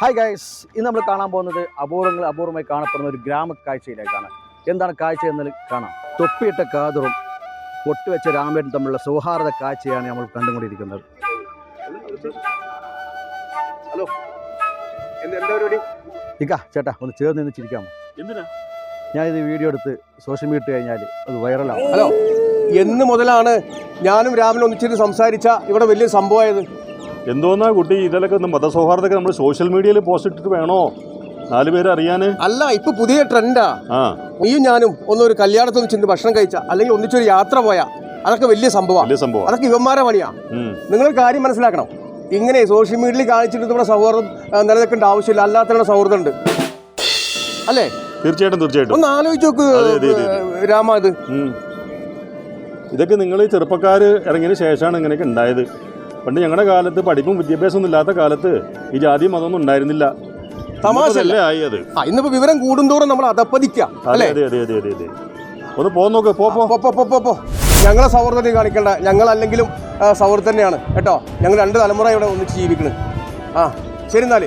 Hi guys ഇന്ന് നമ്മൾ കാണാൻ പോകുന്നത് അപൂർവങ്ങൾ അപൂർവമായി കാണപ്പെടുന്ന ഒരു ഗ്രാമ കാഴ്ചയിലേക്കാണ്. എന്താണ് കാഴ്ച എന്ന് കാണാം. തൊപ്പിയിട്ട കാതറും പൊട്ടുവെച്ച രാമേട്ടൻ തമ്മിലുള്ള സൗഹാർദ്ദ കാഴ്ചയാണ് നമ്മൾ കണ്ടുകൊണ്ടിരിക്കുന്നത്. ഹലോ ഇക്ക ചേട്ടാ ഒന്ന് ചേർന്ന് നിന്ന് ചിരിക്കാമോ? ഞാൻ ഇത് വീഡിയോ എടുത്ത് സോഷ്യൽ മീഡിയ കഴിഞ്ഞാൽ അത് വൈറലാവും ഹലോ എന്ന് മുതലാണ് ഞാനും രാമനും ഒന്നിച്ചിരുന്ന് സംസാരിച്ച ഇവിടെ വലിയ സംഭവമായത്. എന്തോന്നാ കുട്ടി? ഇതിലൊക്കെ ഒന്ന് മതസൗഹാർദ്ദമൊക്കെ നമ്മൾ സോഷ്യൽ മീഡിയയിൽ പോസ്റ്റ് ഇട്ടിട്ട് വേണോ? നാല് പേര് അറിയാന്? അല്ല ഇപ്പൊ പുതിയ ട്രെൻഡാ നീയും ഞാനും ഒന്നൊരു കല്യാണത്തിൽ ഒന്ന് ചെന്ന് ഭക്ഷണം കഴിച്ച അല്ലെങ്കിൽ ഒന്നിച്ചൊരു യാത്ര പോയാ അതൊക്കെ വലിയ സംഭവമാണ് സംഭവം. അതൊക്കെ ഇവന്മാരെ പണിയാ. നിങ്ങൾ കാര്യം മനസ്സിലാക്കണം. ഇങ്ങനെ സോഷ്യൽ മീഡിയയിൽ കാണിച്ചിട്ട് നമ്മുടെ സൗഹൃദം നിലനിൽക്കേണ്ട ആവശ്യമില്ല. അല്ലാത്ത സൗഹൃദം ഉണ്ട് അല്ലേ? തീർച്ചയായിട്ടും തീർച്ചയായിട്ടും. ഒന്ന് ആലോചിച്ച് നോക്ക് രാമ ഇത്. ഇതൊക്കെ നിങ്ങൾ ചെറുപ്പക്കാർ ഇറങ്ങിയതിന് ശേഷമാണ് ഇങ്ങനെയൊക്കെ ഉണ്ടായത്. പണ്ട് ഞങ്ങളുടെ കാലത്ത് പഠിപ്പും വിദ്യാഭ്യാസം ഒന്നും ഇല്ലാത്ത കാലത്ത് ഈ ജാതി മതമൊന്നും ഉണ്ടായിരുന്നില്ല. തമാശല്ലേ ആയി അത് ഇന്നിപ്പോ വിവരം കൂടുന്തോറും നമ്മൾ അതപ്പതിക്കുക അതെ അതെ അതെ അതെ അതെ അതെ. ഒന്ന് പോ നോക്ക് പോ പോ. പോ, പോ, പോ. ഞങ്ങളെ സൗഹൃദം കാണിക്കണ്ട. ഞങ്ങൾ അല്ലെങ്കിലും സൗഹൃദം തന്നെയാണ്. കേട്ടോ? ഞങ്ങൾ രണ്ട് തലമുറ ഇവിടെ ഒന്നിച്ച് ജീവിക്കണം. ആ ശരി എന്നാൽ.